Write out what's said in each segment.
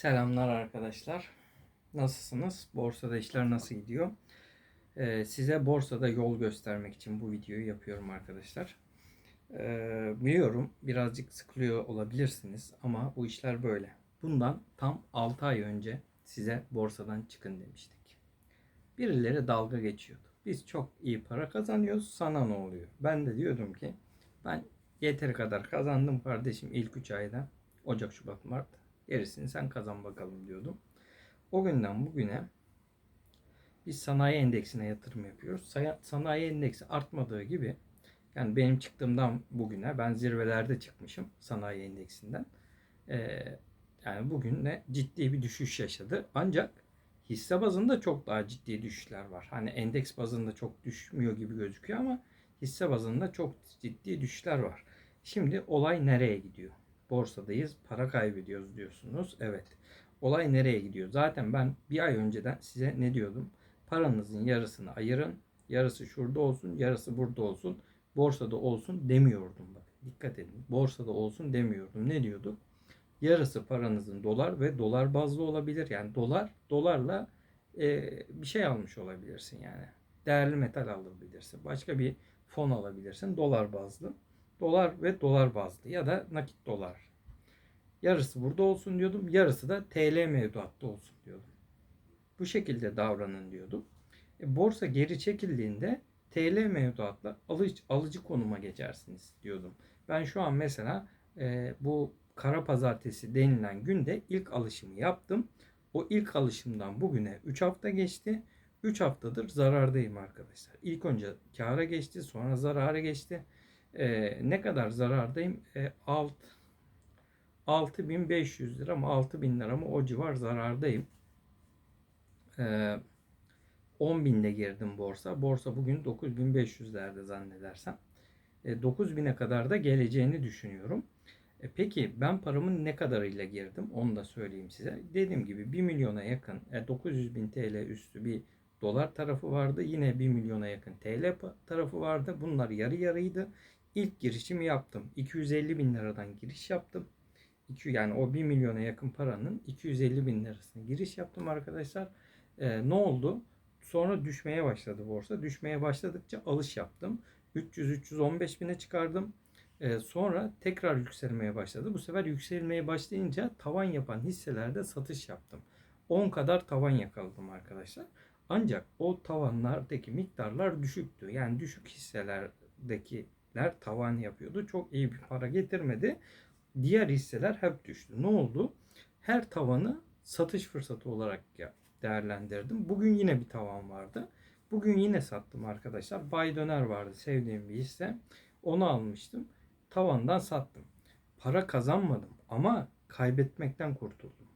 Selamlar arkadaşlar. Nasılsınız? Borsada işler nasıl gidiyor? Ee, size borsada yol göstermek için bu videoyu yapıyorum arkadaşlar. Ee, biliyorum birazcık sıkılıyor olabilirsiniz ama bu işler böyle. Bundan tam 6 ay önce size borsadan çıkın demiştik. Birileri dalga geçiyordu. Biz çok iyi para kazanıyoruz. Sana ne oluyor? Ben de diyordum ki ben yeteri kadar kazandım kardeşim ilk 3 ayda. Ocak, Şubat, Mart. Gerisini sen kazan bakalım diyordum. O günden bugüne biz sanayi endeksine yatırım yapıyoruz. Sanayi endeksi artmadığı gibi yani benim çıktığımdan bugüne ben zirvelerde çıkmışım sanayi endeksinden. Ee, yani bugün ne ciddi bir düşüş yaşadı. Ancak hisse bazında çok daha ciddi düşüşler var. Hani endeks bazında çok düşmüyor gibi gözüküyor ama hisse bazında çok ciddi düşüşler var. Şimdi olay nereye gidiyor? Borsadayız, para kaybediyoruz diyorsunuz. Evet. Olay nereye gidiyor? Zaten ben bir ay önceden size ne diyordum? Paranızın yarısını ayırın. Yarısı şurada olsun, yarısı burada olsun. Borsada olsun demiyordum bak. Dikkat edin. Borsada olsun demiyordum. Ne diyorduk? Yarısı paranızın dolar ve dolar bazlı olabilir. Yani dolar, dolarla e, bir şey almış olabilirsin yani. Değerli metal alabilirsin. Başka bir fon alabilirsin. Dolar bazlı. Dolar ve dolar bazlı ya da nakit dolar. Yarısı burada olsun diyordum. Yarısı da TL mevduatta olsun diyordum. Bu şekilde davranın diyordum. E, borsa geri çekildiğinde TL mevduatla alıcı, alıcı konuma geçersiniz diyordum. Ben şu an mesela e, bu kara pazartesi denilen günde ilk alışımı yaptım. O ilk alışımdan bugüne 3 hafta geçti. 3 haftadır zarardayım arkadaşlar. İlk önce kâra geçti, sonra zarara geçti. Ee, ne kadar zarardayım? E, alt 6500 lira mı 6000 lira mı o civar zarardayım. Ee, 10 binde girdim borsa. Borsa bugün 9500'lerde zannedersem. E, 9000'e kadar da geleceğini düşünüyorum. E, peki ben paramın ne kadarıyla girdim onu da söyleyeyim size. Dediğim gibi 1 milyona yakın e, 900 bin TL üstü bir dolar tarafı vardı. Yine 1 milyona yakın TL tarafı vardı. Bunlar yarı yarıydı. İlk girişimi yaptım. 250 bin liradan giriş yaptım. yani o 1 milyona yakın paranın 250 bin lirasına giriş yaptım arkadaşlar. Ee, ne oldu? Sonra düşmeye başladı borsa. Düşmeye başladıkça alış yaptım. 300-315 bine çıkardım. Ee, sonra tekrar yükselmeye başladı. Bu sefer yükselmeye başlayınca tavan yapan hisselerde satış yaptım. 10 kadar tavan yakaladım arkadaşlar. Ancak o tavanlardaki miktarlar düşüktü. Yani düşük hisselerdeki hisseler tavan yapıyordu. Çok iyi bir para getirmedi. Diğer hisseler hep düştü. Ne oldu? Her tavanı satış fırsatı olarak değerlendirdim. Bugün yine bir tavan vardı. Bugün yine sattım arkadaşlar. Bay Döner vardı sevdiğim bir hisse. Onu almıştım. Tavandan sattım. Para kazanmadım ama kaybetmekten kurtuldum.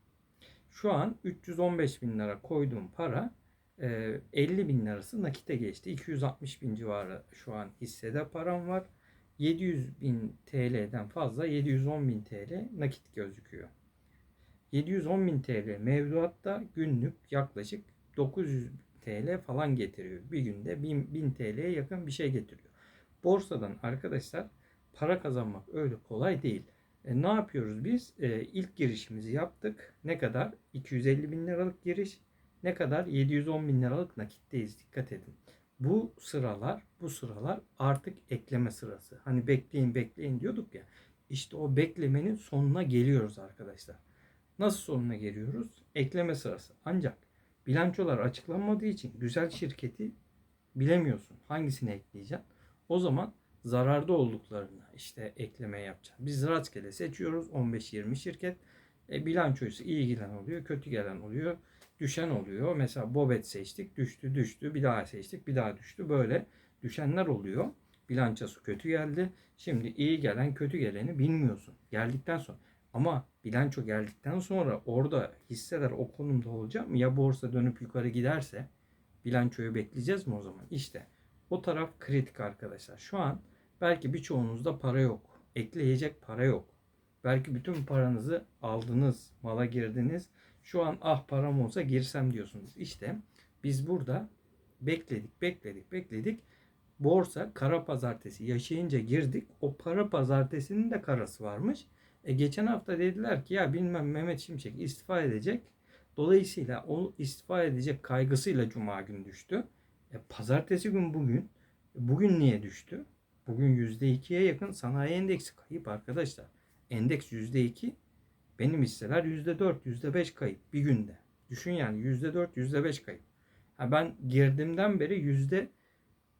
Şu an 315 bin lira koyduğum para 50 ee, bin lirası nakite geçti. 260 bin civarı şu an hissede param var. 700 bin TL'den fazla 710 bin TL nakit gözüküyor. 710 bin TL mevduatta günlük yaklaşık 900 TL falan getiriyor. Bir günde 1000, 1000 TL'ye yakın bir şey getiriyor. Borsadan arkadaşlar para kazanmak öyle kolay değil. E, ne yapıyoruz biz? E, ilk girişimizi yaptık. Ne kadar? 250 bin liralık giriş. Ne kadar? 710 bin liralık nakitteyiz. Dikkat edin. Bu sıralar, bu sıralar artık ekleme sırası. Hani bekleyin bekleyin diyorduk ya. İşte o beklemenin sonuna geliyoruz arkadaşlar. Nasıl sonuna geliyoruz? Ekleme sırası. Ancak bilançolar açıklanmadığı için güzel şirketi bilemiyorsun. Hangisini ekleyeceksin? O zaman zararda olduklarını işte ekleme yapacağız. Biz rastgele seçiyoruz 15-20 şirket. E, bilançoysa iyi gelen oluyor, kötü gelen oluyor düşen oluyor. Mesela Bobet seçtik, düştü, düştü. Bir daha seçtik, bir daha düştü. Böyle düşenler oluyor. Bilançosu kötü geldi. Şimdi iyi gelen, kötü geleni bilmiyorsun. Geldikten sonra. Ama bilanço geldikten sonra orada hisseler o konumda olacak mı? Ya borsa dönüp yukarı giderse bilançoyu bekleyeceğiz mi o zaman? İşte o taraf kritik arkadaşlar. Şu an belki birçoğunuzda para yok. Ekleyecek para yok. Belki bütün paranızı aldınız, mala girdiniz şu an ah param olsa girsem diyorsunuz. İşte biz burada bekledik, bekledik, bekledik. Borsa kara pazartesi yaşayınca girdik. O para pazartesinin de karası varmış. E geçen hafta dediler ki ya bilmem Mehmet Şimşek istifa edecek. Dolayısıyla o istifa edecek kaygısıyla cuma gün düştü. E pazartesi gün bugün. Bugün niye düştü? Bugün %2'ye yakın sanayi endeksi kayıp arkadaşlar. Endeks %2. Benim hisseler %4, %5 kayıp bir günde. Düşün yani %4, %5 kayıp. Ha ben girdimden beri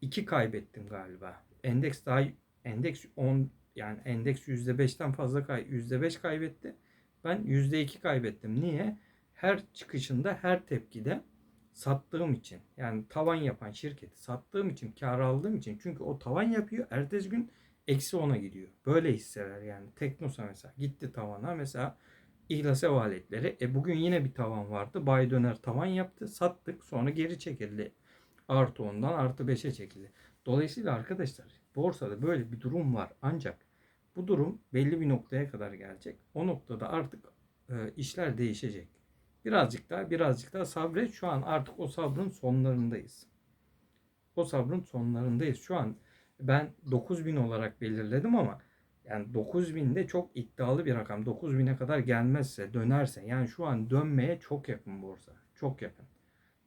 %2 kaybettim galiba. Endeks daha endeks 10 yani endeks %5'ten fazla kay %5 kaybetti. Ben %2 kaybettim. Niye? Her çıkışında, her tepkide sattığım için yani tavan yapan şirketi sattığım için kar aldığım için çünkü o tavan yapıyor ertesi gün eksi ona gidiyor. Böyle hisseler yani Teknosa mesela gitti tavana mesela İhlas Ev Aletleri e bugün yine bir tavan vardı. Bay Döner tavan yaptı sattık sonra geri çekildi. Artı 10'dan artı 5'e çekildi. Dolayısıyla arkadaşlar borsada böyle bir durum var ancak bu durum belli bir noktaya kadar gelecek. O noktada artık e, işler değişecek. Birazcık daha birazcık daha sabret. Şu an artık o sabrın sonlarındayız. O sabrın sonlarındayız. Şu an ben 9000 olarak belirledim ama yani 9000 de çok iddialı bir rakam. 9000'e kadar gelmezse, dönerse yani şu an dönmeye çok yakın borsa. Çok yakın.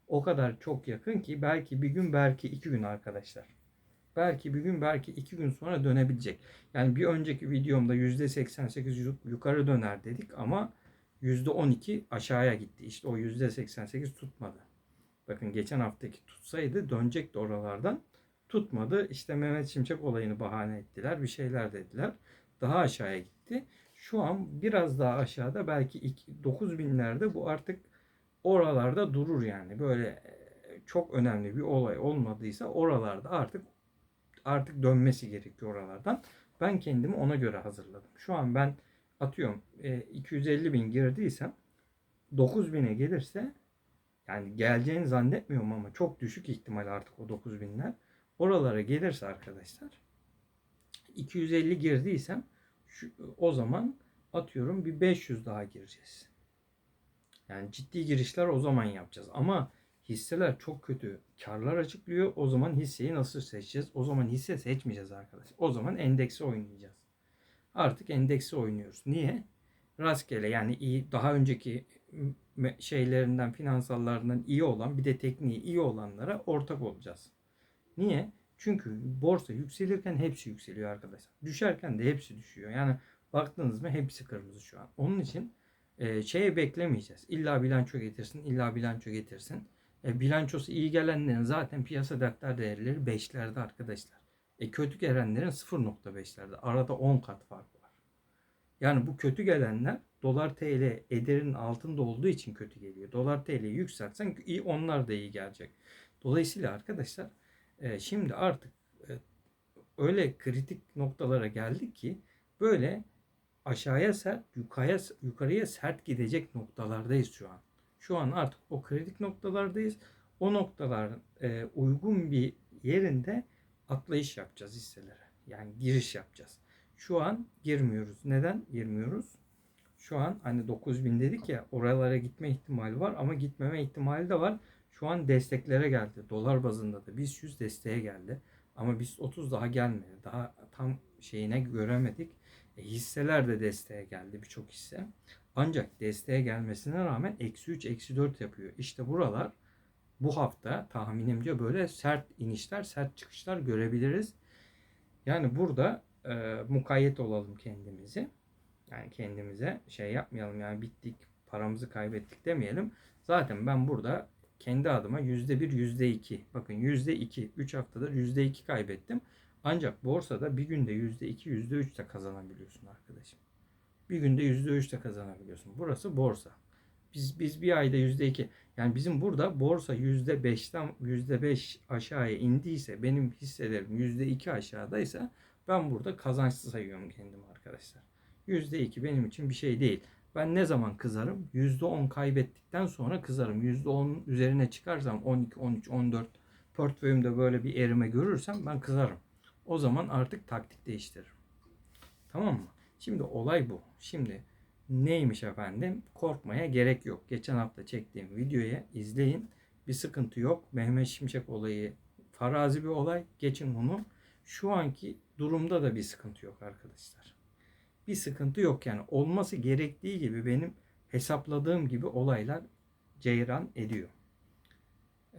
O kadar çok yakın ki belki bir gün belki iki gün arkadaşlar. Belki bir gün belki iki gün sonra dönebilecek. Yani bir önceki videomda %88 yukarı döner dedik ama %12 aşağıya gitti. İşte o %88 tutmadı. Bakın geçen haftaki tutsaydı dönecekti oralardan. Tutmadı. İşte Mehmet Şimşek olayını bahane ettiler. Bir şeyler dediler. Daha aşağıya gitti. Şu an biraz daha aşağıda belki 9 binlerde bu artık oralarda durur yani. Böyle e, çok önemli bir olay olmadıysa oralarda artık artık dönmesi gerekiyor oralardan. Ben kendimi ona göre hazırladım. Şu an ben atıyorum e, 250 bin girdiysem 9 bine gelirse yani geleceğini zannetmiyorum ama çok düşük ihtimal artık o 9 binler. Oralara gelirse arkadaşlar 250 girdiysem şu, o zaman atıyorum bir 500 daha gireceğiz. Yani ciddi girişler o zaman yapacağız. Ama hisseler çok kötü karlar açıklıyor. O zaman hisseyi nasıl seçeceğiz? O zaman hisse seçmeyeceğiz arkadaşlar. O zaman endeksi oynayacağız. Artık endeksi oynuyoruz. Niye? Rastgele yani iyi daha önceki şeylerinden finansallarından iyi olan bir de tekniği iyi olanlara ortak olacağız. Niye? Çünkü borsa yükselirken hepsi yükseliyor arkadaşlar. Düşerken de hepsi düşüyor. Yani baktınız mı hepsi kırmızı şu an. Onun için e, şeye beklemeyeceğiz. İlla bilanço getirsin, illa bilanço getirsin. E, bilançosu iyi gelenlerin zaten piyasa defter değerleri 5'lerde arkadaşlar. E, kötü gelenlerin 0.5'lerde. Arada 10 kat fark var. Yani bu kötü gelenler dolar TL ederin altında olduğu için kötü geliyor. Dolar TL'yi yükseltsen iyi onlar da iyi gelecek. Dolayısıyla arkadaşlar e, şimdi artık e, öyle kritik noktalara geldik ki böyle aşağıya sert, yukarıya, yukarıya sert gidecek noktalardayız şu an. Şu an artık o kritik noktalardayız. O noktalar e, uygun bir yerinde atlayış yapacağız hisselere. Yani giriş yapacağız. Şu an girmiyoruz. Neden girmiyoruz? Şu an hani 9000 dedik ya oralara gitme ihtimali var ama gitmeme ihtimali de var. Şu an desteklere geldi. Dolar bazında da BIST 100 desteğe geldi. Ama BIST 30 daha gelmedi. Daha tam şeyine göremedik. E, hisseler de desteğe geldi birçok hisse. Ancak desteğe gelmesine rağmen eksi 3, eksi 4 yapıyor. İşte buralar bu hafta tahminimce böyle sert inişler, sert çıkışlar görebiliriz. Yani burada e, mukayyet olalım kendimizi. Yani kendimize şey yapmayalım yani bittik, paramızı kaybettik demeyelim. Zaten ben burada kendi adıma %1, %2 bakın %2, 3 haftadır %2 kaybettim. Ancak borsada bir günde %2, %3 de kazanabiliyorsun arkadaşım. Bir günde %3 de kazanabiliyorsun. Burası borsa. Biz biz bir ayda %2 yani bizim burada borsa %5'ten %5 aşağıya indiyse benim hisselerim %2 aşağıdaysa ben burada kazançlı sayıyorum kendimi arkadaşlar. %2 benim için bir şey değil. Ben ne zaman kızarım? %10 kaybettikten sonra kızarım. %10 üzerine çıkarsam 12, 13, 14 portföyümde böyle bir erime görürsem ben kızarım. O zaman artık taktik değiştiririm. Tamam mı? Şimdi olay bu. Şimdi neymiş efendim? Korkmaya gerek yok. Geçen hafta çektiğim videoyu izleyin. Bir sıkıntı yok. Mehmet Şimşek olayı farazi bir olay. Geçin onu. Şu anki durumda da bir sıkıntı yok arkadaşlar. Bir sıkıntı yok yani. Olması gerektiği gibi benim hesapladığım gibi olaylar ceyran ediyor.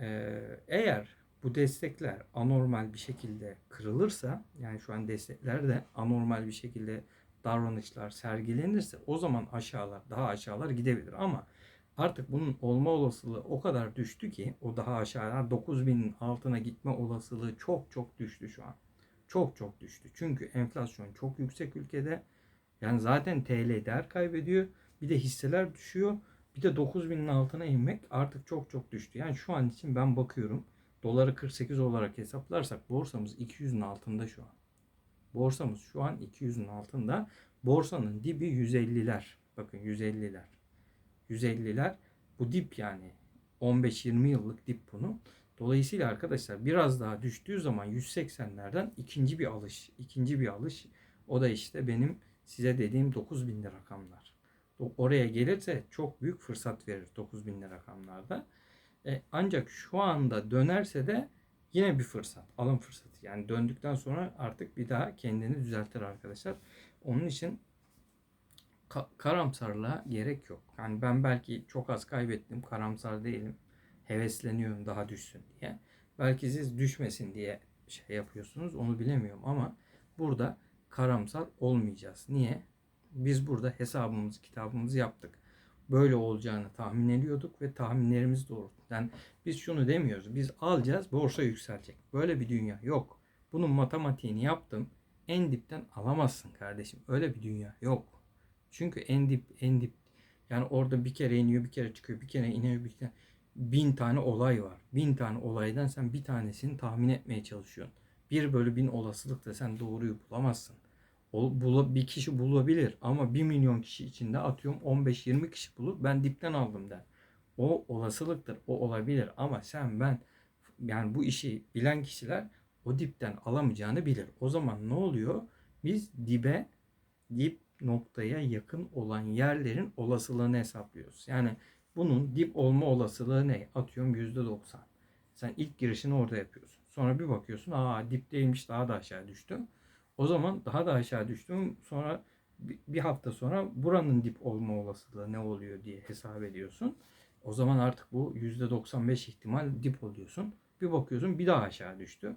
Ee, eğer bu destekler anormal bir şekilde kırılırsa yani şu an destekler de anormal bir şekilde davranışlar sergilenirse o zaman aşağılar daha aşağılar gidebilir ama artık bunun olma olasılığı o kadar düştü ki o daha aşağıya 9000'in altına gitme olasılığı çok çok düştü şu an. Çok çok düştü. Çünkü enflasyon çok yüksek ülkede. Yani zaten TL değer kaybediyor. Bir de hisseler düşüyor. Bir de 9000'in altına inmek artık çok çok düştü. Yani şu an için ben bakıyorum. Doları 48 olarak hesaplarsak borsamız 200'ün altında şu an. Borsamız şu an 200'ün altında. Borsanın dibi 150'ler. Bakın 150'ler. 150'ler bu dip yani 15-20 yıllık dip bunu. Dolayısıyla arkadaşlar biraz daha düştüğü zaman 180'lerden ikinci bir alış, ikinci bir alış. O da işte benim size dediğim 9000'li rakamlar. O- Oraya gelirse çok büyük fırsat verir 9000'li rakamlarda. E, ancak şu anda dönerse de yine bir fırsat, alım fırsatı. Yani döndükten sonra artık bir daha kendini düzeltir arkadaşlar. Onun için ka- karamsarlığa gerek yok. Yani ben belki çok az kaybettim, karamsar değilim. Hevesleniyorum daha düşsün diye. Belki siz düşmesin diye şey yapıyorsunuz, onu bilemiyorum ama burada karamsar olmayacağız. Niye? Biz burada hesabımızı, kitabımızı yaptık. Böyle olacağını tahmin ediyorduk ve tahminlerimiz doğru. Yani biz şunu demiyoruz. Biz alacağız, borsa yükselecek. Böyle bir dünya yok. Bunun matematiğini yaptım. En dipten alamazsın kardeşim. Öyle bir dünya yok. Çünkü en dip en dip yani orada bir kere iniyor bir kere çıkıyor bir kere iniyor bir kere bin tane olay var. Bin tane olaydan sen bir tanesini tahmin etmeye çalışıyorsun. Bir bölü bin olasılıkla sen doğruyu bulamazsın. O, bula- bir kişi bulabilir ama bir milyon kişi içinde atıyorum 15-20 kişi bulur ben dipten aldım der. O olasılıktır o olabilir ama sen ben yani bu işi bilen kişiler o dipten alamayacağını bilir. O zaman ne oluyor? Biz dibe dip noktaya yakın olan yerlerin olasılığını hesaplıyoruz. Yani bunun dip olma olasılığı ne? Atıyorum %90. Sen ilk girişini orada yapıyorsun. Sonra bir bakıyorsun aa dipteymiş daha da aşağı düştü. O zaman daha da aşağı düştüm. Sonra bir- hafta sonra buranın dip olma olasılığı ne oluyor diye hesap ediyorsun. O zaman artık bu %95 ihtimal dip oluyorsun. Bir bakıyorsun bir daha aşağı düştü.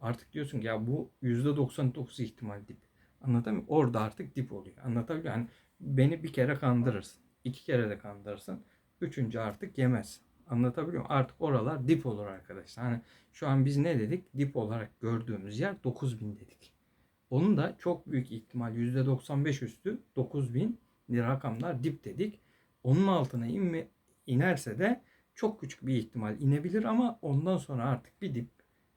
Artık diyorsun ki ya bu %99 ihtimal dip. Anlatabiliyor muyum? Orada artık dip oluyor. Anlatabiliyor? Yani beni bir kere kandırırsın. iki kere de kandırırsın. Üçüncü artık yemez. Anlatabiliyor muyum? Artık oralar dip olur arkadaşlar. Hani şu an biz ne dedik? Dip olarak gördüğümüz yer 9000 dedik. Onun da çok büyük ihtimal %95 üstü 9000 rakamlar dip dedik. Onun altına inme, inerse de çok küçük bir ihtimal inebilir ama ondan sonra artık bir dip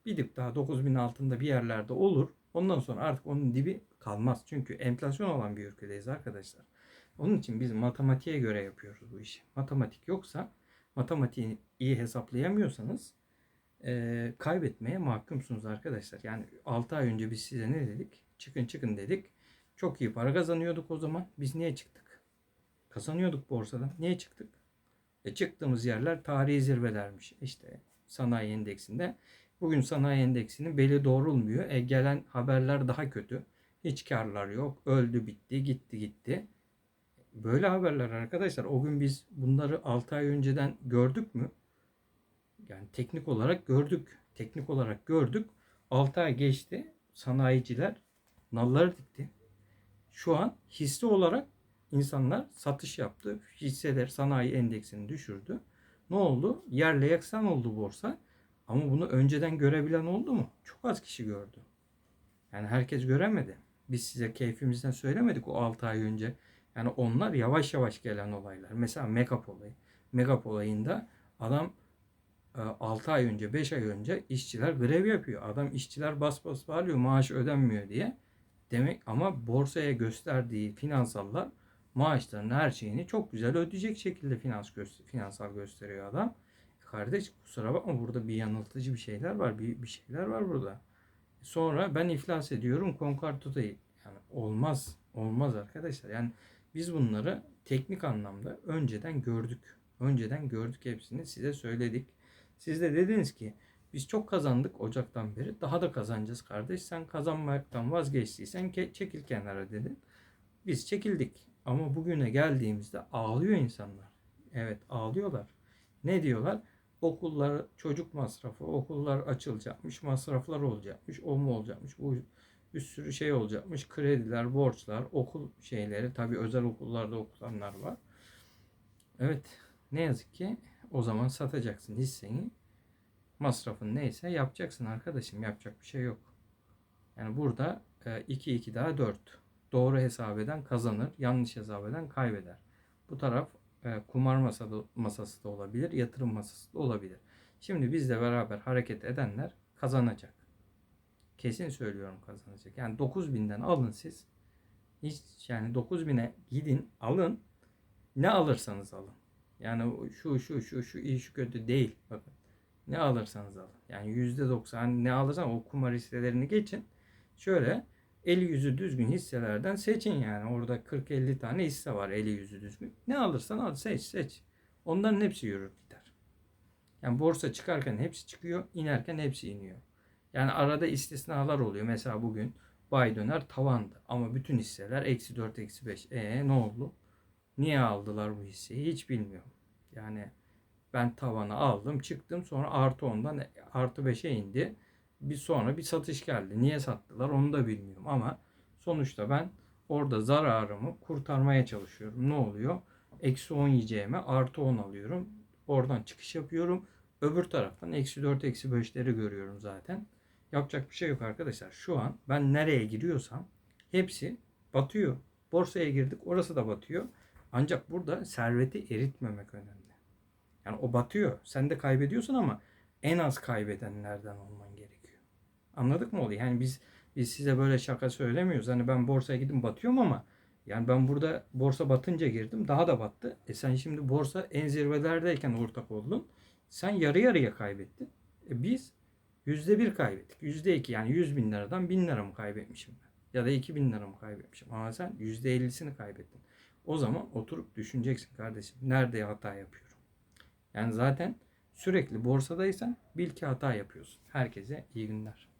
bir dip daha 9000 altında bir yerlerde olur. Ondan sonra artık onun dibi kalmaz. Çünkü enflasyon olan bir ülkedeyiz arkadaşlar. Onun için biz matematiğe göre yapıyoruz bu işi. Matematik yoksa matematiği iyi hesaplayamıyorsanız eee, kaybetmeye mahkumsunuz arkadaşlar. Yani 6 ay önce biz size ne dedik? Çıkın çıkın dedik. Çok iyi para kazanıyorduk o zaman. Biz niye çıktık? Kazanıyorduk borsadan. Niye çıktık? E çıktığımız yerler tarihi zirvelermiş. İşte sanayi endeksinde. Bugün sanayi endeksinin beli doğrulmuyor. E gelen haberler daha kötü. Hiç karlar yok. Öldü bitti gitti gitti. Böyle haberler arkadaşlar. O gün biz bunları 6 ay önceden gördük mü? Yani teknik olarak gördük. Teknik olarak gördük. 6 ay geçti. Sanayiciler nalları dikti. Şu an hisse olarak insanlar satış yaptı. Hisseler sanayi endeksini düşürdü. Ne oldu? Yerle yaksan oldu borsa. Ama bunu önceden görebilen oldu mu? Çok az kişi gördü. Yani herkes göremedi. Biz size keyfimizden söylemedik o 6 ay önce. Yani onlar yavaş yavaş gelen olaylar. Mesela Megap olayı. Megap olayında adam 6 ay önce 5 ay önce işçiler grev yapıyor. Adam işçiler bas bas bağırıyor maaş ödenmiyor diye. Demek ama borsaya gösterdiği finansallar maaşlarını her şeyini çok güzel ödeyecek şekilde finans göster finansal gösteriyor adam. Kardeş kusura bakma burada bir yanıltıcı bir şeyler var. Bir, bir şeyler var burada. Sonra ben iflas ediyorum konkar tutayım. Yani olmaz. Olmaz arkadaşlar. Yani biz bunları teknik anlamda önceden gördük. Önceden gördük hepsini size söyledik. Siz de dediniz ki biz çok kazandık Ocak'tan beri. Daha da kazanacağız kardeş. Sen kazanmaktan vazgeçtiysen çekil kenara dedin. Biz çekildik. Ama bugüne geldiğimizde ağlıyor insanlar. Evet ağlıyorlar. Ne diyorlar? Okullar çocuk masrafı, okullar açılacakmış, masraflar olacakmış, o mu olacakmış, bu bir sürü şey olacakmış. Krediler, borçlar, okul şeyleri. Tabii özel okullarda okulanlar var. Evet ne yazık ki o zaman satacaksın hisseni. Masrafın neyse yapacaksın arkadaşım. Yapacak bir şey yok. Yani burada 2 2 daha 4. Doğru hesap eden kazanır, yanlış hesap eden kaybeder. Bu taraf e, kumar masada, masası da olabilir, yatırım masası da olabilir. Şimdi bizle beraber hareket edenler kazanacak. Kesin söylüyorum kazanacak. Yani 9000'den alın siz. Hiç yani 9000'e gidin alın. Ne alırsanız alın. Yani şu şu şu şu iyi şu kötü değil. Bakın. Ne alırsanız alın. Yani %90 hani ne alırsan o kumar hisselerini geçin. Şöyle eli yüzü düzgün hisselerden seçin yani. Orada 40-50 tane hisse var eli yüzü düzgün. Ne alırsan al seç seç. Onların hepsi yürür gider. Yani borsa çıkarken hepsi çıkıyor, inerken hepsi iniyor. Yani arada istisnalar oluyor. Mesela bugün bay döner tavandı. Ama bütün hisseler eksi 4, eksi 5. E ne oldu? Niye aldılar bu hisseyi hiç bilmiyorum. Yani ben tavanı aldım çıktım sonra artı 10'dan artı 5'e indi. Bir sonra bir satış geldi. Niye sattılar onu da bilmiyorum ama sonuçta ben orada zararımı kurtarmaya çalışıyorum. Ne oluyor? Eksi 10 yiyeceğime artı 10 alıyorum. Oradan çıkış yapıyorum. Öbür taraftan eksi 4 eksi 5'leri görüyorum zaten. Yapacak bir şey yok arkadaşlar. Şu an ben nereye giriyorsam hepsi batıyor. Borsaya girdik orası da batıyor. Ancak burada serveti eritmemek önemli. Yani o batıyor. Sen de kaybediyorsun ama en az kaybedenlerden olman gerekiyor. Anladık mı olayı? Yani biz biz size böyle şaka söylemiyoruz. Hani ben borsaya gidip batıyorum ama yani ben burada borsa batınca girdim. Daha da battı. E sen şimdi borsa en zirvelerdeyken ortak oldun. Sen yarı yarıya kaybettin. E biz yüzde bir kaybettik. Yüzde iki yani yüz bin liradan bin lira mı kaybetmişim ben? Ya da iki bin lira mı kaybetmişim? Ama sen yüzde ellisini kaybettin. O zaman oturup düşüneceksin kardeşim. Nerede hata yapıyorum? Yani zaten sürekli borsadaysan bil ki hata yapıyorsun. Herkese iyi günler.